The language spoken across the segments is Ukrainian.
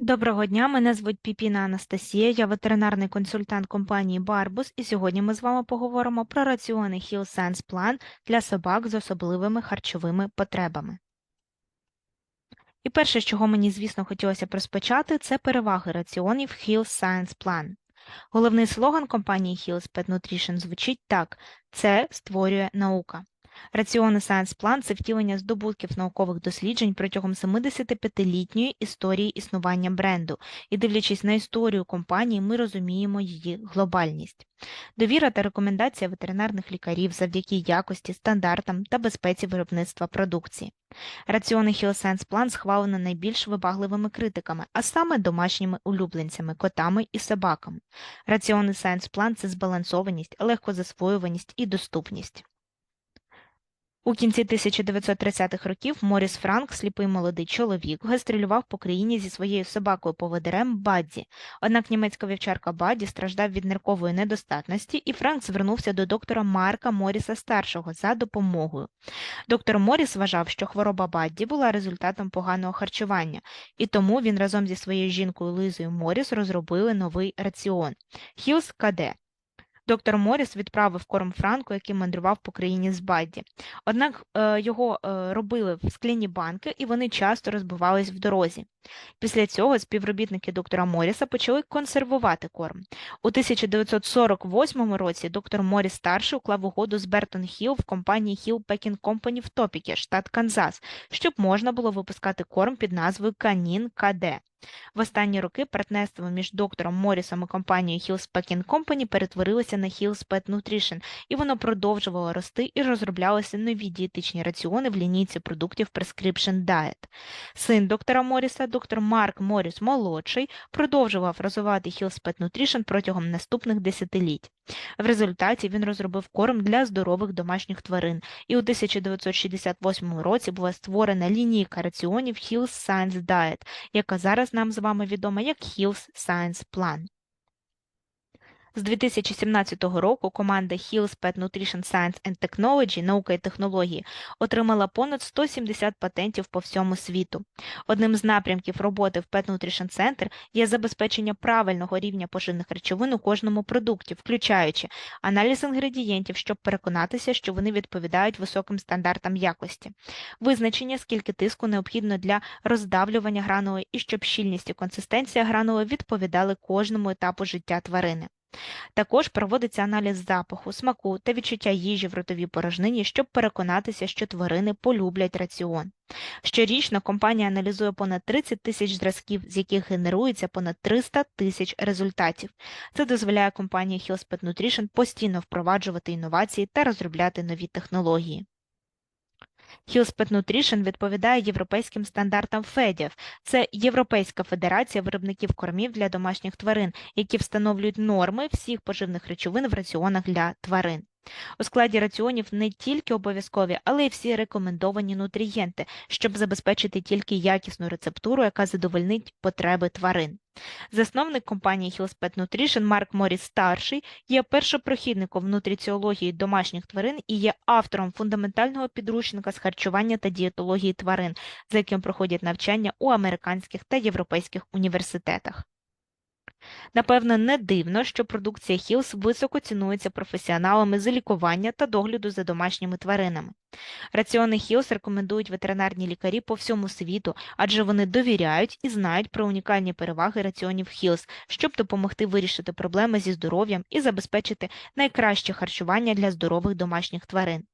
Доброго дня, мене звуть Піпіна Анастасія, я ветеринарний консультант компанії Барбус, і сьогодні ми з вами поговоримо про раціони Hill Sense Plan для собак з особливими харчовими потребами. І перше, з чого мені, звісно, хотілося б розпочати, це переваги раціонів Hill Science Plan. Головний слоган компанії Hill's Pet Nutrition звучить так: це створює наука. Раціони Science Plan – це втілення здобутків наукових досліджень протягом 75-літньої історії існування бренду, і дивлячись на історію компанії, ми розуміємо її глобальність. Довіра та рекомендація ветеринарних лікарів завдяки якості, стандартам та безпеці виробництва продукції. Раціони HealthSense Plan схвалено найбільш вибагливими критиками, а саме домашніми улюбленцями, котами і собаками. Раціони Science Plan – це збалансованість, легкозасвоюваність і доступність. У кінці 1930-х років Моріс Франк, сліпий молодий чоловік, гастролював по країні зі своєю собакою-поводирем Бадді. Однак німецька вівчарка Бадді страждав від ниркової недостатності, і Франк звернувся до доктора Марка Моріса старшого за допомогою. Доктор Моріс вважав, що хвороба Бадді була результатом поганого харчування, і тому він разом зі своєю жінкою Лизою Моріс розробили новий раціон Хілс КД. Доктор Моріс відправив корм Франку, який мандрував по країні з Бадді. Однак е, його е, робили в скляні банки, і вони часто розбивались в дорозі. Після цього співробітники доктора Моріса почали консервувати корм. У 1948 році доктор Моріс старший уклав угоду з Бертон Хілл в компанії Hill Packing Company в Топікі, штат Канзас, щоб можна було випускати корм під назвою Канін КД. В останні роки партнерство між доктором Моррісом і компанією Hills Packing Company перетворилося на Hills Pet Nutrition, і воно продовжувало рости і розроблялися нові дієтичні раціони в лінійці продуктів Prescription Diet. Син доктора Морріса, доктор Марк Морріс молодший, продовжував розвивати Hills Pet Nutrition протягом наступних десятиліть. В результаті він розробив корм для здорових домашніх тварин, і у 1968 році була створена лінійка раціонів Hills Science Diet, яка зараз нам з вами відома як Hills Science Plan. З 2017 року команда Hills Pet Nutrition Science and Technology, наука і технології, отримала понад 170 патентів по всьому світу. Одним з напрямків роботи в Pet Nutrition Center є забезпечення правильного рівня поживних речовин у кожному продукті, включаючи аналіз інгредієнтів, щоб переконатися, що вони відповідають високим стандартам якості, визначення, скільки тиску необхідно для роздавлювання гранули і щоб щільність і консистенція гранули відповідали кожному етапу життя тварини. Також проводиться аналіз запаху, смаку та відчуття їжі в ротовій порожнині, щоб переконатися, що тварини полюблять раціон. Щорічно компанія аналізує понад 30 тисяч зразків, з яких генерується понад 300 тисяч результатів. Це дозволяє компанії Hills Pet Nutrition постійно впроваджувати інновації та розробляти нові технології. Hills Нутрішн відповідає європейським стандартам ФЕДів. Це Європейська федерація виробників кормів для домашніх тварин, які встановлюють норми всіх поживних речовин в раціонах для тварин. У складі раціонів не тільки обов'язкові, але й всі рекомендовані нутрієнти, щоб забезпечити тільки якісну рецептуру, яка задовольнить потреби тварин. Засновник компанії Hills Pet Nutrition Марк Моріс старший є першопрохідником нутриціології домашніх тварин і є автором фундаментального підручника з харчування та дієтології тварин, за яким проходять навчання у американських та європейських університетах. Напевно, не дивно, що продукція Hills високо цінується професіоналами з лікування та догляду за домашніми тваринами. Раціони Hills рекомендують ветеринарні лікарі по всьому світу, адже вони довіряють і знають про унікальні переваги раціонів Hills, щоб допомогти вирішити проблеми зі здоров'ям і забезпечити найкраще харчування для здорових домашніх тварин.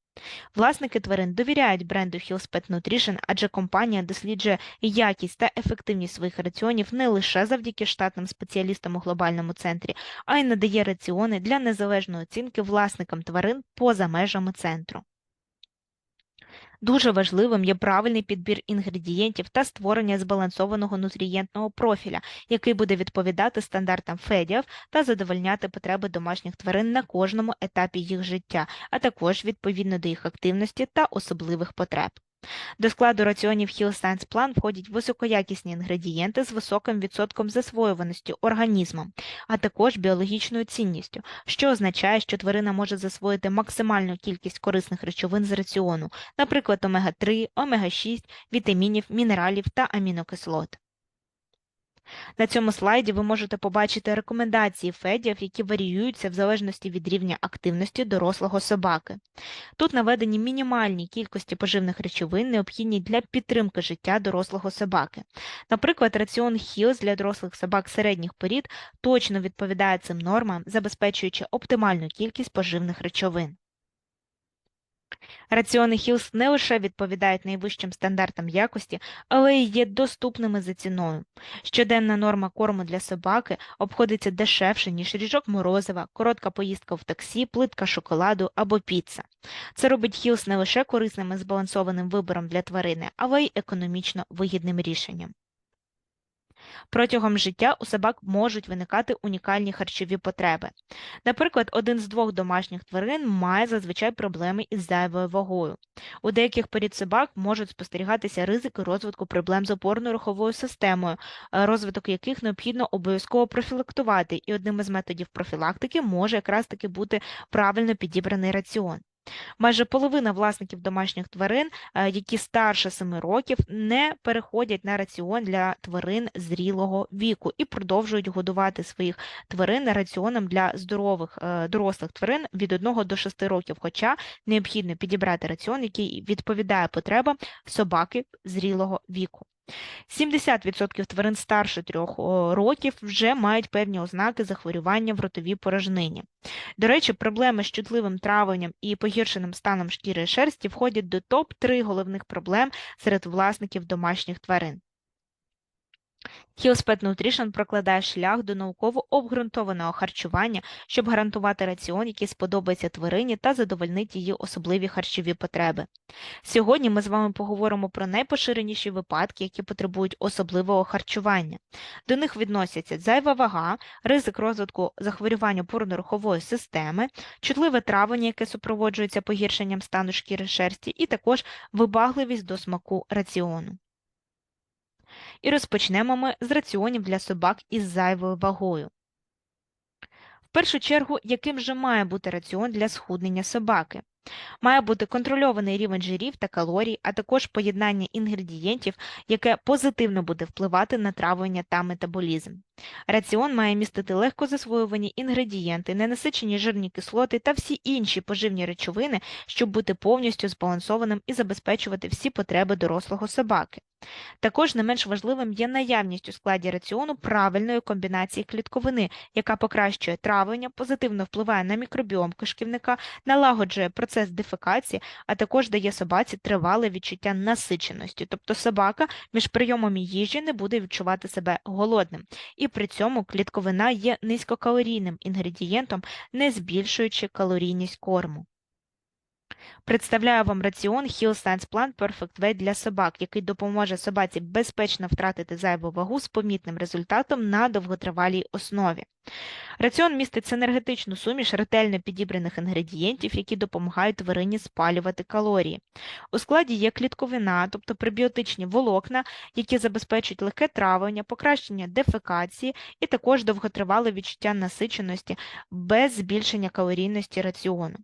Власники тварин довіряють бренду Hills Pet Nutrition, адже компанія досліджує якість та ефективність своїх раціонів не лише завдяки штатним спеціалістам у глобальному центрі, а й надає раціони для незалежної оцінки власникам тварин поза межами центру. Дуже важливим є правильний підбір інгредієнтів та створення збалансованого нутрієнтного профіля, який буде відповідати стандартам ФЕДІАВ та задовольняти потреби домашніх тварин на кожному етапі їх життя, а також відповідно до їх активності та особливих потреб. До складу раціонів Hill Science Plan входять високоякісні інгредієнти з високим відсотком засвоюваності організмом, а також біологічною цінністю, що означає, що тварина може засвоїти максимальну кількість корисних речовин з раціону, наприклад, омега-3, омега-6, вітамінів, мінералів та амінокислот. На цьому слайді ви можете побачити рекомендації федів, які варіюються в залежності від рівня активності дорослого собаки. Тут наведені мінімальні кількості поживних речовин, необхідні для підтримки життя дорослого собаки. Наприклад, раціон Хілс для дорослих собак середніх порід точно відповідає цим нормам, забезпечуючи оптимальну кількість поживних речовин. Раціони Хілс не лише відповідають найвищим стандартам якості, але й є доступними за ціною. Щоденна норма корму для собаки обходиться дешевше, ніж ріжок морозива, коротка поїздка в таксі, плитка шоколаду або піца. Це робить Хілс не лише корисним і збалансованим вибором для тварини, але й економічно вигідним рішенням. Протягом життя у собак можуть виникати унікальні харчові потреби. Наприклад, один з двох домашніх тварин має зазвичай проблеми із зайвою вагою. У деяких порід собак можуть спостерігатися ризики розвитку проблем з опорно-руховою системою, е, розвиток яких необхідно обов'язково профілактувати, і одним із методів профілактики може якраз таки бути правильно підібраний раціон. Майже половина власників домашніх тварин, е, які старше 7 років, не переходять на раціон для тварин зрілого віку і продовжують годувати своїх тварин раціоном для здорових е, дорослих тварин від 1 до 6 років, хоча необхідно підібрати раціон, який відповідає потребам собаки зрілого віку. 70% тварин старше 3 років вже мають певні ознаки захворювання в ротовій порожнині. До речі, проблеми з чутливим травленням і погіршеним станом шкіри і шерсті входять до топ-3 головних проблем серед власників домашніх тварин. Hillspet Nutrition прокладає шлях до науково обґрунтованого харчування, щоб гарантувати раціон, який сподобається тварині та задовольнить її особливі харчові потреби. Сьогодні ми з вами поговоримо про найпоширеніші випадки, які потребують особливого харчування. До них відносяться зайва вага, ризик розвитку захворювання опорно-рухової системи, чутливе травлення, яке супроводжується погіршенням стану шкіри шерсті, і також вибагливість до смаку раціону. І розпочнемо ми з раціонів для собак із зайвою вагою. В першу чергу, яким же має бути раціон для схуднення собаки? Має бути контрольований рівень жирів та калорій, а також поєднання інгредієнтів, яке позитивно буде впливати на травлення та метаболізм. Раціон має містити легко засвоювані інгредієнти, ненасичені жирні кислоти та всі інші поживні речовини, щоб бути повністю збалансованим і забезпечувати всі потреби дорослого собаки. Також не менш важливим є наявність у складі раціону правильної комбінації клітковини, яка покращує травлення, позитивно впливає на мікробіом кишківника, налагоджує процес дефекації, а також дає собаці тривале відчуття насиченості, тобто собака між прийомом їжі не буде відчувати себе голодним. І при цьому клітковина є низькокалорійним інгредієнтом, не збільшуючи калорійність корму. Представляю вам раціон Hill Science Plan Perfect Weight для собак, який допоможе собаці безпечно втратити зайву вагу з помітним результатом на довготривалій основі. Раціон містить синергетичну суміш ретельно підібраних інгредієнтів, які допомагають тварині спалювати калорії. У складі є клітковина, тобто пребіотичні волокна, які забезпечують легке травлення, покращення дефекації і також довготривале відчуття насиченості без збільшення калорійності раціону.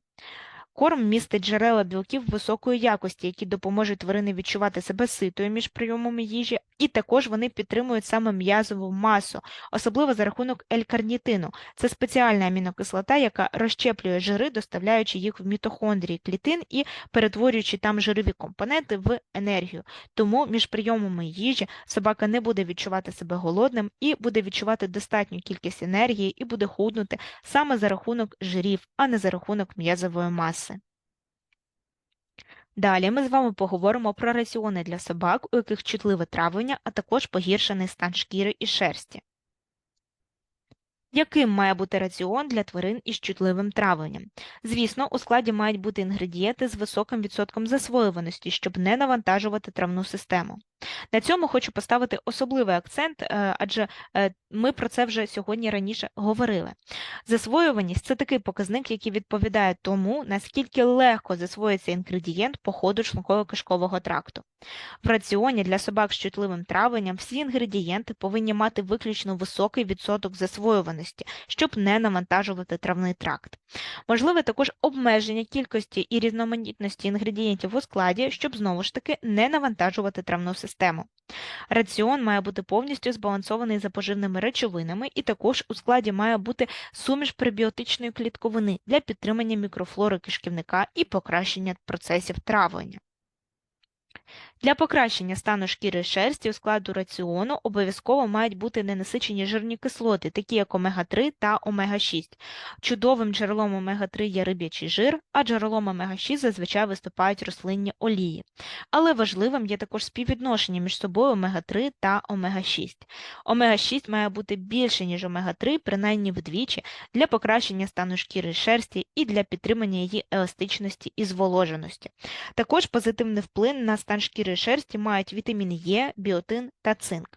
Корм містить джерела білків високої якості, які допоможуть тварини відчувати себе ситою між прийомами їжі, і також вони підтримують саме м'язову масу, особливо за рахунок елькарнітину. Це спеціальна амінокислота, яка розщеплює жири, доставляючи їх в мітохондрії клітин і перетворюючи там жирові компоненти в енергію. Тому між прийомами їжі собака не буде відчувати себе голодним і буде відчувати достатню кількість енергії і буде худнути саме за рахунок жирів, а не за рахунок м'язової маси. Далі ми з вами поговоримо про раціони для собак, у яких чутливе травлення, а також погіршений стан шкіри і шерсті. Яким має бути раціон для тварин із чутливим травленням? Звісно, у складі мають бути інгредієнти з високим відсотком засвоюваності, щоб не навантажувати травну систему. На цьому хочу поставити особливий акцент, е, адже е, ми про це вже сьогодні раніше говорили. Засвоюваність це такий показник, який відповідає тому, наскільки легко засвоїться інгредієнт по ходу шлунково-кишкового тракту. В раціоні для собак з чутливим травленням всі інгредієнти повинні мати виключно високий відсоток засвоюваності, щоб не навантажувати травний тракт. Можливе також обмеження кількості і різноманітності інгредієнтів у складі, щоб знову ж таки не навантажувати травну систему систему. Раціон має бути повністю збалансований за поживними речовинами, і також у складі має бути суміш пребіотичної клітковини для підтримання мікрофлори кишківника і покращення процесів травлення. Для покращення стану шкіри шерсті у складу раціону обов'язково мають бути ненасичені жирні кислоти, такі як омега-3 та омега-6. Чудовим джерелом омега-3 є риб'ячий жир, а джерелом омега-6 зазвичай виступають рослинні олії. Але важливим є також співвідношення між собою омега-3 та омега-6. Омега-6 має бути більше, ніж омега-3, принаймні вдвічі, для покращення стану шкіри шерсті і для підтримання її еластичності і зволоженості. Також позитивний вплив на стан шкіри і шерсті мають вітамін Е, біотин та цинк.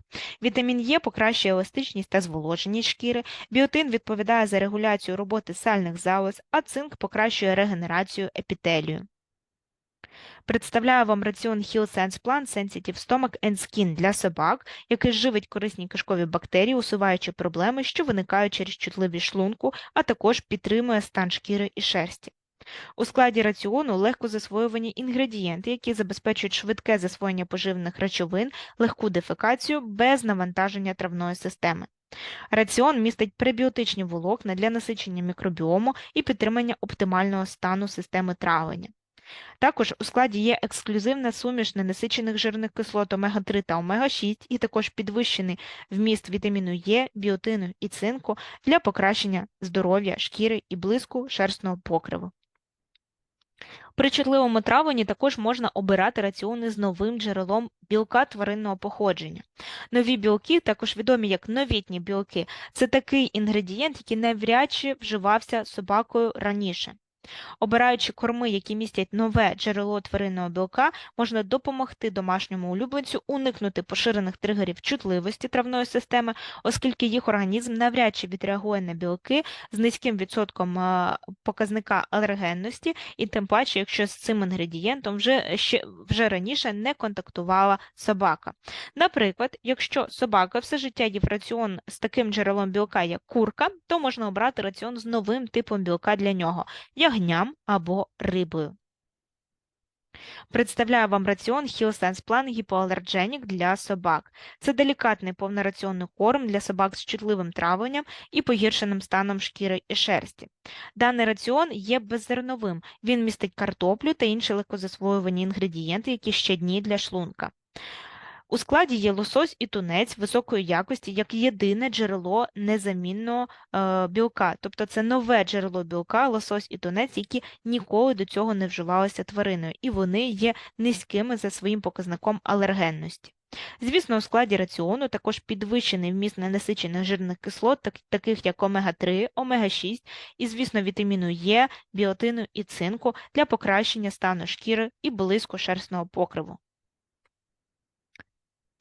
Вітамін Е покращує еластичність та зволоженість шкіри, біотин відповідає за регуляцію роботи сальних залоз, а цинк покращує регенерацію епітелію. Представляю вам раціон Heal Sense Plan Sensitive Stomach and Skin для собак, який живить корисні кишкові бактерії, усуваючи проблеми, що виникають через чутливість шлунку, а також підтримує стан шкіри і шерсті. У складі раціону легко засвоювані інгредієнти, які забезпечують швидке засвоєння поживних речовин, легку дефекацію без навантаження травної системи. Раціон містить пребіотичні волокна для насичення мікробіому і підтримання оптимального стану системи травлення. Також у складі є ексклюзивна суміш ненасичених жирних кислот омега-3 та омега-6 і також підвищений вміст вітаміну Е, біотину і цинку для покращення здоров'я шкіри і блиску шерстного покриву. При чутливому травленні також можна обирати раціони з новим джерелом білка тваринного походження. Нові білки, також відомі як новітні білки, це такий інгредієнт, який навряд чи вживався собакою раніше. Обираючи корми, які містять нове джерело тваринного білка, можна допомогти домашньому улюбленцю уникнути поширених тригерів чутливості травної системи, оскільки їх організм навряд чи відреагує на білки з низьким відсотком показника алергенності, і тим паче, якщо з цим інгредієнтом вже, ще, вже раніше не контактувала собака. Наприклад, якщо собака все життя їв раціон з таким джерелом білка, як курка, то можна обрати раціон з новим типом білка для нього ягням або рибою. Представляю вам раціон HealSense Plan гіпоалердженік для собак. Це делікатний повнораціонний корм для собак з чутливим травленням і погіршеним станом шкіри і шерсті. Даний раціон є беззерновим, він містить картоплю та інші легкозасвоювані інгредієнти, які щадні для шлунка. У складі є лосось і тунець високої якості як єдине джерело незамінного е, білка, тобто це нове джерело білка, лосось і тунець, які ніколи до цього не вживалися твариною, і вони є низькими за своїм показником алергенності. Звісно, у складі раціону також підвищений вміст ненасичених жирних кислот, так, таких як омега-3, омега-6 і, звісно, вітаміну Е, біотину і цинку для покращення стану шкіри і блиску шерстного покриву.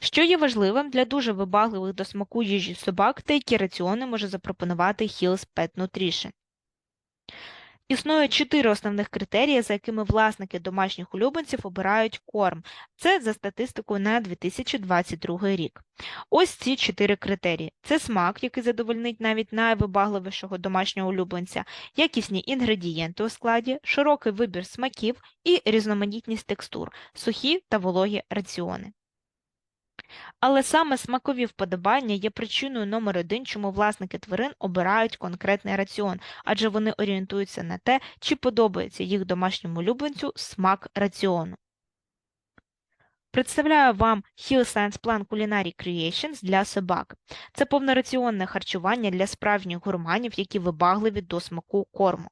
Що є важливим для дуже вибагливих до смаку їжі собак та які раціони може запропонувати Hills Pet Nutrition. Існує чотири основних критерії, за якими власники домашніх улюбленців обирають корм. Це за статистикою на 2022 рік. Ось ці чотири критерії: це смак, який задовольнить навіть найвибагливішого домашнього улюбленця, якісні інгредієнти у складі, широкий вибір смаків і різноманітність текстур, сухі та вологі раціони. Але саме смакові вподобання є причиною номер один, чому власники тварин обирають конкретний раціон, адже вони орієнтуються на те, чи подобається їх домашньому улюбленцю смак раціону. Представляю вам Hill Science Plan Culinary Creations для собак. Це повнораціонне харчування для справжніх гурманів, які вибагливі до смаку корму.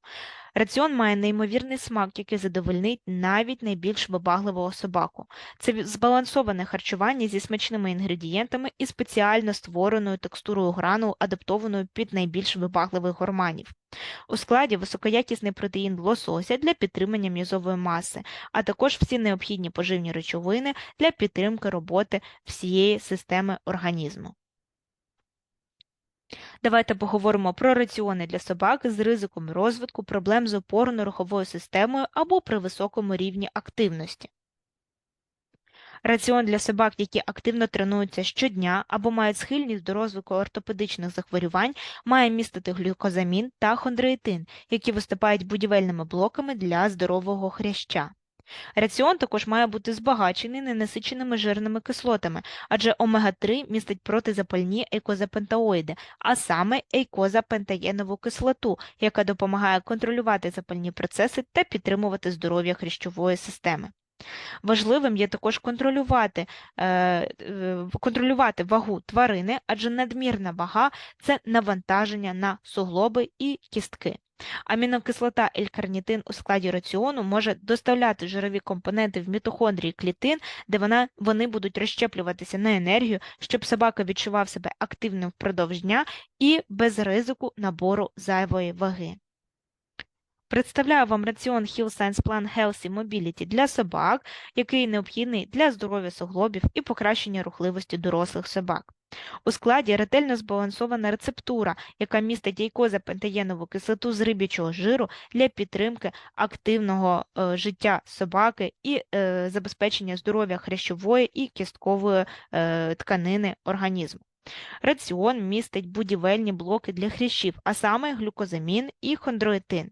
Раціон має неймовірний смак, який задовольнить навіть найбільш вибагливого собаку. Це збалансоване харчування зі смачними інгредієнтами і спеціально створеною текстурою грану, адаптованою під найбільш вибагливих горманів. У складі високоякісний протеїн лосося для підтримання м'язової маси, а також всі необхідні поживні речовини для підтримки роботи всієї системи організму. Давайте поговоримо про раціони для собак з ризиком розвитку проблем з опорно-руховою системою або при високому рівні активності. Раціон для собак, які активно тренуються щодня або мають схильність до розвитку ортопедичних захворювань, має містити глюкозамін та хондроїтин, які виступають будівельними блоками для здорового хряща. Раціон також має бути збагачений ненасиченими жирними кислотами, адже омега-3 містить протизапальні ейкозапентаоїди, а саме ейкозапентаєнову кислоту, яка допомагає контролювати запальні процеси та підтримувати здоров'я хрящової системи. Важливим є також контролювати, е, е, контролювати вагу тварини, адже надмірна вага це навантаження на суглоби і кістки. Амінокислота L-карнітин у складі раціону може доставляти жирові компоненти в мітохондрії клітин, де вона, вони будуть розщеплюватися на енергію, щоб собака відчував себе активним впродовж дня і без ризику набору зайвої ваги. Представляю вам раціон Hill Science Plan Healthy Mobility для собак, який необхідний для здоров'я суглобів і покращення рухливості дорослих собак. У складі ретельно збалансована рецептура, яка містить ейкозапентаєнову кислоту з риб'ячого жиру для підтримки активного е, життя собаки і е, забезпечення здоров'я хрящової і кісткової е, тканини організму. Раціон містить будівельні блоки для хрящів, а саме глюкозамін і хондроїтин.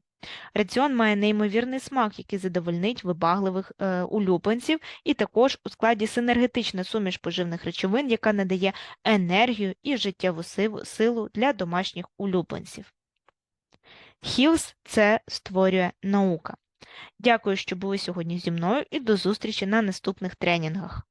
Раціон має неймовірний смак, який задовольнить вибагливих е, улюбленців, і також у складі синергетична суміш поживних речовин, яка надає енергію і життєву силу для домашніх улюбленців. Хілс це створює наука. Дякую, що були сьогодні зі мною, і до зустрічі на наступних тренінгах.